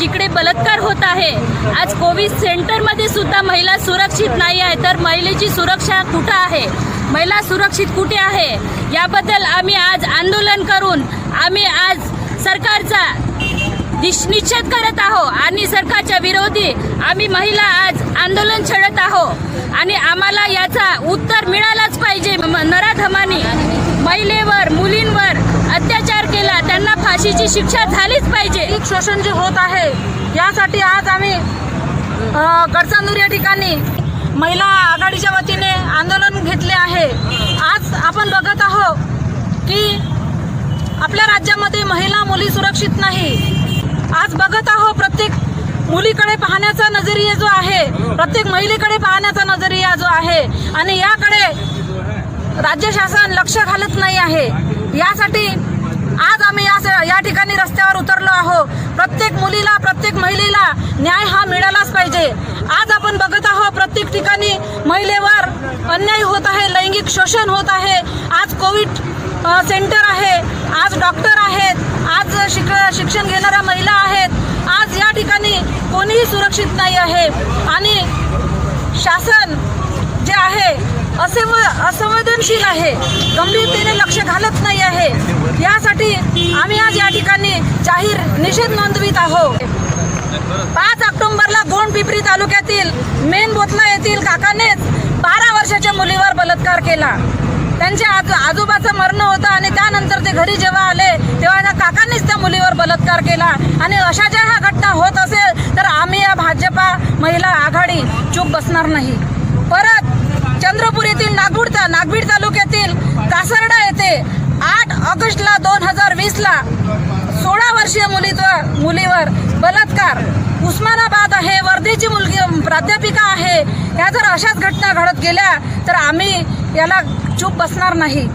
जिकडे बलात्कार होत आहे. आज कोविड सेंटरमध्ये सुद्धा महिला सुरक्षित नाही आहे. तर महिलेची सुरक्षा कुठं आहे? महिला सुरक्षित कुठे आहे? याबद्दल आम्ही आज आंदोलन करून आम्ही आज सरकारचा दिश करत आहो आणि सरकारच्या विरोधी आम्ही महिला आज आंदोलन छेडत आहो आणि आम्हाला याचा उत्तर मिळालाच पाहिजे. म- नराधमानी महिलेवर मुलींवर अत्याचार केला त्यांना फाशीची शिक्षा झालीच पाहिजे. लैंगिक शोषण जे होत आहे यासाठी आज आम्ही गडचांदूर या ठिकाणी महिला आघाडीच्या वतीने आंदोलन घेतले आहे. आज आपण बघत आहोत की आपल्या राज्यामध्ये महिला मुली सुरक्षित नाही. आज बघत आहोत प्रत्येक मुलीकडे पाहण्याचा नजरिया जो आहे प्रत्येक महिलेकडे पाहण्याचा नजरिया जो आहे आणि याकडे राज्य शासन लक्ष घालत नाही आहे. यासाठी आज आम्ही या ठिकाणी रस्त्यावर उतरलो आहो. प्रत्येक मुलीला प्रत्येक महिलेला न्याय हा मिळालाच पाहिजे. आज आपण बघत आहोत प्रत्येक ठिकाणी महिलेवर अन्याय होत आहे लैंगिक शोषण होत आहे. आज कोविड सेंटर आहे आज डॉक्टर आहेत आज शिक शिक्षण घेणाऱ्या महिला आहेत. आज या ठिकाणी कोणीही सुरक्षित नाही आहे. आणि शासन जे आहे असंव असंवेदनशील आहे गंभीरतेने लक्ष घालत नाही आहे. यासाठी आम्ही आज या ठिकाणी जाहीर निषेध नोंदवित आहोत. पाच ऑक्टोबरला गोंड पिपरी तालुक्यातील मेन बोतला येथील काकानेच बारा वर्षाच्या मुलीवर बलात्कार केला. त्यांच्या आज आजोबाचं मरण होतं आणि त्यानंतर ते घरी जेव्हा आले तेव्हा त्या काकांनीच त्या मुलीवर बलात्कार केला. आणि अशा ज्या ह्या घटना होत असेल तर आम्ही या भाजपा महिला आघाडी चूप बसणार नाही. परत चंद्रपूर येथील नागपूरचा नागबीड नागभीड तालुक्यातील ऑगस्टला दोन हजार वीसला सोळा वर्षीय मुलीवर मुलीवर बलात्कार. उस्मानाबाद आहे वर्धेची मुलगी प्राध्यापिका आहे. या जर अशाच घटना घडत गेल्या तर आम्ही याला चूप बसणार नाही.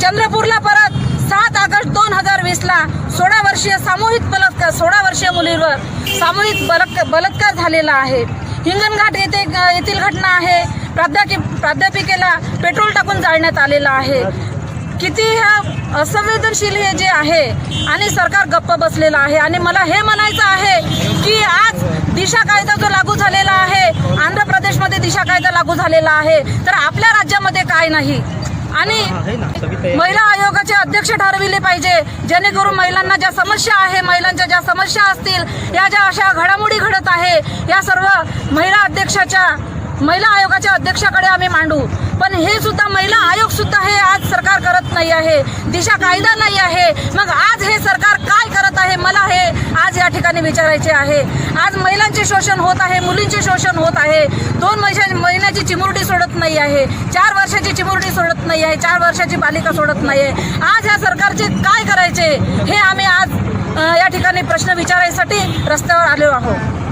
चंद्रपूरला परत सात ऑगस्ट दोन हजार वीसला सोळा वर्षीय सामूहिक बलात्कार सोळा वर्षीय मुलीवर सामूहिक बलक बलात्कार झालेला आहे. हिंगणघाट येथे येथील घटना आहे. प्राध्यापिक प्राध्यापिकेला पेट्रोल टाकून जाळण्यात आलेलं आहे. किती ह्या असंवेदनशील हे जे आहे आणि सरकार गप्प बसलेलं आहे आणि मला हे म्हणायचं आहे की आज दिशा कायदा जो लागू झालेला आहे आंध्र प्रदेशमध्ये दिशा कायदा लागू झालेला आहे तर आपल्या राज्यामध्ये काय नाही? आणि महिला आयोगाचे अध्यक्ष ठरविले पाहिजे जेणेकरून महिलांना ज्या समस्या आहे महिलांच्या ज्या समस्या असतील या ज्या अशा घडामोडी घडत आहे या सर्व महिला अध्यक्षाच्या महिला आयोगाच्या अध्यक्षाकडे आम्ही मांडू. पण हे सुद्धा महिला आयोग सुद्धा हे आज सरकार करत नाही आहे. दिशा कायदा नाही आहे. मग आज हे सरकार काय करत आहे? मला हे आज या ठिकाणी विचारायचे आहे. आज महिलांचे शोषण होत आहे मुलींचे शोषण होत आहे. दोन महिन्या महिन्याची चिमुरडी सोडत नाही आहे. चार वर्षाची चिमुरडी सोडत नाही आहे. चार वर्षाची बालिका सोडत नाही आहे. आज ह्या सरकारचे काय करायचे? हे आम्ही आज या ठिकाणी प्रश्न विचारायसाठी रस्त्यावर आलो आहोत.